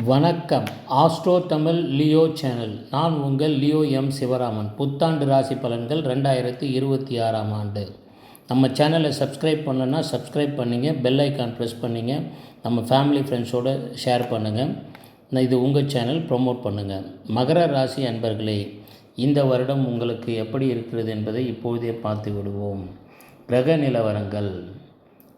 வணக்கம். Astro Tamil Leo channel. நான் உங்கள் லியோ எம் சிவராமன். புத்தாண்டு ராசி பலன்கள் ரெண்டாயிரத்தி இருபத்தி ஆறாம் ஆண்டு. நம்ம சேனலை சப்ஸ்கிரைப் பண்ணணுன்னா சப்ஸ்கிரைப் பண்ணிங்க. பெல் ஐக்கான் ப்ரெஸ் பண்ணுங்க. நம்ம ஃபேமிலி ஃப்ரெண்ட்ஸோடு ஷேர் பண்ணுங்கள் நான் இது உங்கள் சேனல் ப்ரொமோட் பண்ணுங்கள் மகர ராசி அன்பர்களே இந்த வருடம் உங்களுக்கு எப்படி இருக்கிறது என்பதை இப்போதே பார்த்து விடுவோம். கிரக நிலவரங்கள்.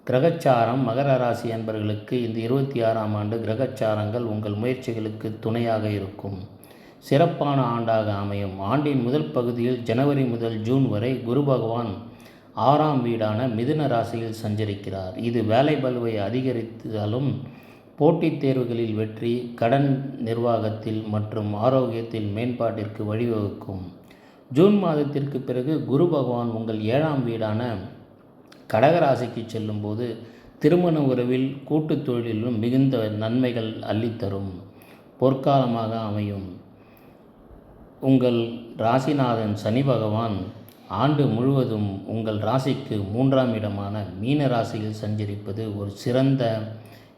கிரகச்சாரம் மகர ராசி என்பவர்களுக்கு இந்த இருபத்தி ஆறாம் ஆண்டு கிரகச்சாரங்கள் உங்கள் முயற்சிகளுக்கு துணையாக இருக்கும். சிறப்பான ஆண்டாக அமையும். ஆண்டின் முதல் பகுதியில் ஜனவரி முதல் ஜூன் வரை குரு பகவான் ஆறாம் வீடான மிதுன ராசியில் சஞ்சரிக்கிறார். இது வேலை பலுவை அதிகரித்தாலும் போட்டித் தேர்வுகளில் வெற்றி கடன் நிர்வாகத்தில் மற்றும் ஆரோக்கியத்தில் மேம்பாட்டிற்கு வழிவகுக்கும். ஜூன் மாதத்திற்கு பிறகு குரு பகவான் உங்கள் ஏழாம் வீடான கடகராசிக்கு செல்லும்போது திருமண உறவில் கூட்டுத் தொழிலிலும் மிகுந்த நன்மைகள் அள்ளித்தரும். பொற்காலமாக அமையும். உங்கள் ராசிநாதன் சனி பகவான் ஆண்டு முழுவதும் உங்கள் ராசிக்கு மூன்றாம் இடமான மீன ராசியில் சஞ்சரிப்பது ஒரு சிறந்த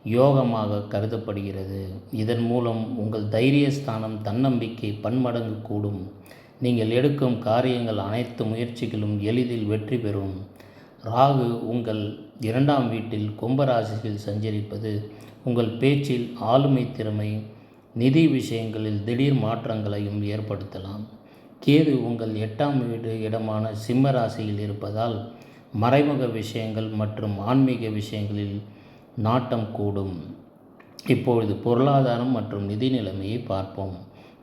யோகமாக கருதப்படுகிறது. இதன் மூலம் உங்கள் தைரியஸ்தானம் தன்னம்பிக்கை பன்மடங்கு கூடும். நீங்கள் எடுக்கும் காரியங்கள் அனைத்து முயற்சிகளும் எளிதில் வெற்றி பெறும். ராகு உங்கள் இரண்டாம் வீட்டில் கும்பராசியில் சஞ்சரிப்பது உங்கள் பேச்சில் ஆளுமை திறமை நிதி விஷயங்களில் திடீர் மாற்றங்களையும் ஏற்படுத்தலாம். கேது உங்கள் எட்டாம் வீடு இடமான சிம்ம ராசியில் இருப்பதால் மறைமுக விஷயங்கள் மற்றும் ஆன்மீக விஷயங்களில் நாட்டம் கூடும். இப்பொழுது பொருளாதாரம் மற்றும் நிதி நிலைமையை பார்ப்போம்.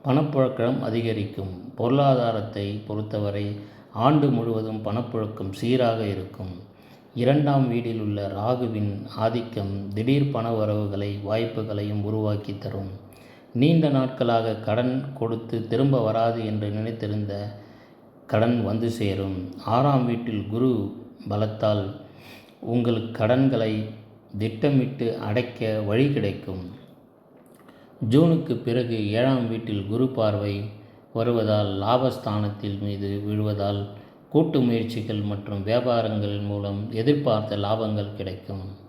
பணப்புழக்கம் அதிகரிக்கும். பொருளாதாரத்தை பொறுத்தவரை ஆண்டு முழுவதும் பணப்புழக்கம் சீராக இருக்கும். இரண்டாம் வீட்டில் உள்ள ராகுவின் ஆதிக்கம் திடீர் பண வரவுகளை வாய்ப்புகளையும் உருவாக்கி தரும். நீண்ட நாட்களாக கடன் கொடுத்து திரும்ப வராது என்று நினைத்திருந்த கடன் வந்து சேரும். ஆறாம் வீட்டில் குரு பலத்தால் உங்கள் கடன்களை திட்டமிட்டு அடைக்க வழி கிடைக்கும். ஜூனுக்கு பிறகு ஏழாம் வீட்டில் குரு பார்வை வருவதால் லாபஸ்தானத்தில் மீது விழுவதால் கூட்டு முயற்சிகள் மற்றும் வியாபாரங்கள் மூலம் எதிர்பார்த்த லாபங்கள் கிடைக்கும்.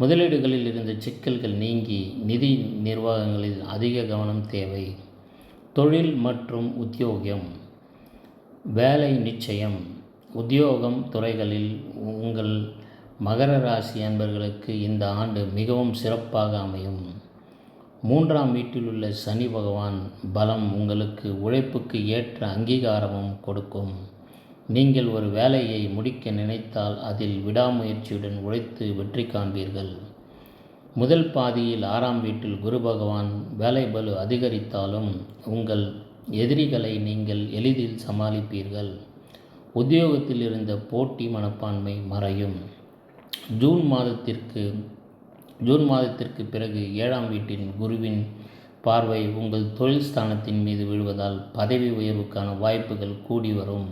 முதலீடுகளில் இருந்த சிக்கல்கள் நீங்கி நிதி நிர்வாகங்களில் அதிக கவனம் தேவை. தொழில் மற்றும் உத்தியோகம். வேலை நிச்சயம். உத்தியோகம் துறைகளில் உங்கள் மகர ராசி அன்பர்களுக்கு இந்த ஆண்டு மிகவும் சிறப்பாக அமையும். மூன்றாம் வீட்டில் உள்ள சனி பகவான் பலம் உங்களுக்கு உழைப்புக்கு ஏற்ற அங்கீகாரமும் கொடுக்கும். நீங்கள் ஒரு வேலையை முடிக்க நினைத்தால் அதில் விடாமுயற்சியுடன் உழைத்து வெற்றி காண்பீர்கள். முதல் பாதியில் ஆறாம் வீட்டில் குரு பகவான் வேலை பலு அதிகரித்தாலும் உங்கள் எதிரிகளை நீங்கள் எளிதில் சமாளிப்பீர்கள். உத்தியோகத்தில் இருந்த போட்டி மனப்பான்மை மறையும். ஜூன் மாதத்திற்கு ஜூன் மாதத்திற்கு பிறகு ஏழாம் வீட்டின் குருவின் பார்வை உங்கள் தொழில் ஸ்தானத்தின் மீது விழுவதால் பதவி உயர்வுக்கான வாய்ப்புகள் கூடி வரும்.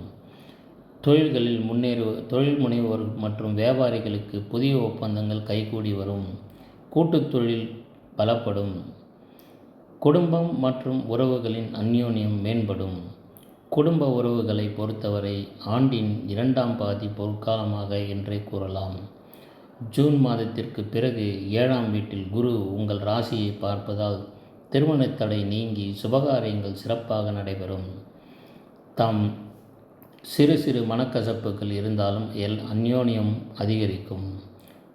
தொழில்களில் முன்னேறு தொழில் முனைவோர் மற்றும் வியாபாரிகளுக்கு புதிய ஒப்பந்தங்கள் கைகூடி வரும். கூட்டுத் தொழில் பலப்படும். குடும்பம் மற்றும் உறவுகளின் அந்யோன்யம் மேம்படும். குடும்ப உறவுகளை பொறுத்தவரை ஆண்டின் இரண்டாம் பாதி பொற்காலமாக என்றே கூறலாம். ஜூன் மாதத்திற்கு பிறகு ஏழாம் வீட்டில் குரு உங்கள் ராசியை பார்ப்பதால் திருமணத் தடை நீங்கி சுபகாரியங்கள் சிறப்பாக நடைபெறும். தாம் சிறு சிறு மனக்கசப்புகள் இருந்தாலும் எல் அந்யோன்யம் அதிகரிக்கும்.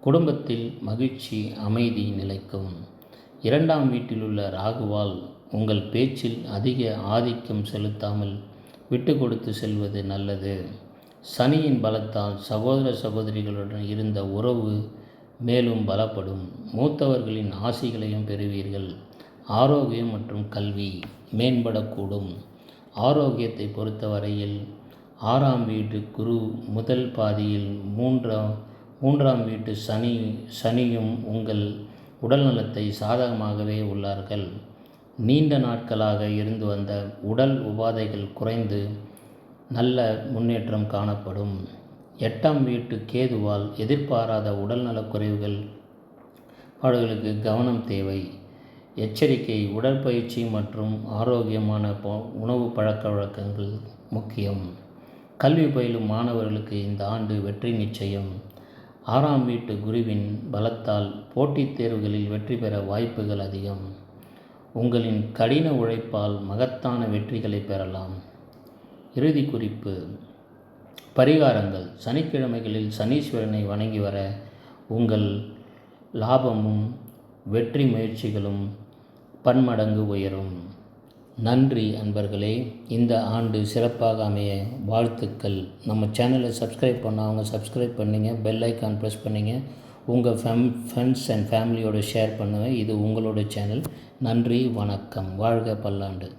குடும்பத்தில் மகிழ்ச்சி அமைதி நிலைக்கும். இரண்டாம் வீட்டில் உள்ள ராகுவால் உங்கள் பேச்சில் அதிக ஆதிக்கம் செலுத்தாமல் விட்டு கொடுத்து செல்வது நல்லது. சனியின் பலத்தால் சகோதர சகோதரிகளுடன் இருந்த உறவு மேலும் பலப்படும். மூத்தவர்களின் ஆசிகளையும் பெறுவீர்கள். ஆரோக்கியம் மற்றும் கல்வி மேம்படக்கூடும். ஆரோக்கியத்தை பொறுத்தவரையில் ஆறாம் வீட்டு குரு முதல் பாதியில் மூன்றாம் மூன்றாம் வீட்டு சனி சனியும் உங்கள் உடல்நலத்தை சாதகமாகவே உள்ளார்கள். நீண்ட நாட்களாக இருந்து வந்த உடல் உபாதைகள் குறைந்து நல்ல முன்னேற்றம் காணப்படும். எட்டாம் வீட்டு கேதுவால் எதிர்பாராத உடல்நலக் குறைவுகள். அவர்களுக்கு கவனம் தேவை. எச்சரிக்கை உடற்பயிற்சி மற்றும் ஆரோக்கியமான உணவு பழக்க வழக்கங்கள் முக்கியம். கல்வி பயிலும் மாணவர்களுக்கு இந்த ஆண்டு வெற்றி நிச்சயம். ஆறாம் வீட்டு குருவின் பலத்தால் போட்டித் தேர்வுகளில் வெற்றி பெற வாய்ப்புகள் அதிகம். உங்களின் கடின உழைப்பால் மகத்தான வெற்றிகளை பெறலாம். இறுதி குறிப்பு பரிகாரங்கள். சனிக்கிழமைகளில் சனீஸ்வரனை வணங்கி வர உங்கள் லாபமும் வெற்றி முயற்சிகளும் பன்மடங்கு உயரும். நன்றி அன்பர்களே. இந்த ஆண்டு சிறப்பாக அமைய வாழ்த்துக்கள். நம்ம சேனலை சப்ஸ்கிரைப் பண்ணவங்க சப்ஸ்கிரைப் பண்ணிங்க. பெல் ஐக்கான் ப்ரெஸ் பண்ணுங்கள் உங்கள் ஃபேம் ஃப்ரெண்ட்ஸ் அண்ட் ஃபேமிலியோடு ஷேர் பண்ணுங்கள் இது உங்களோட சேனல். நன்றி வணக்கம். வாழ்க பல்லாண்டு.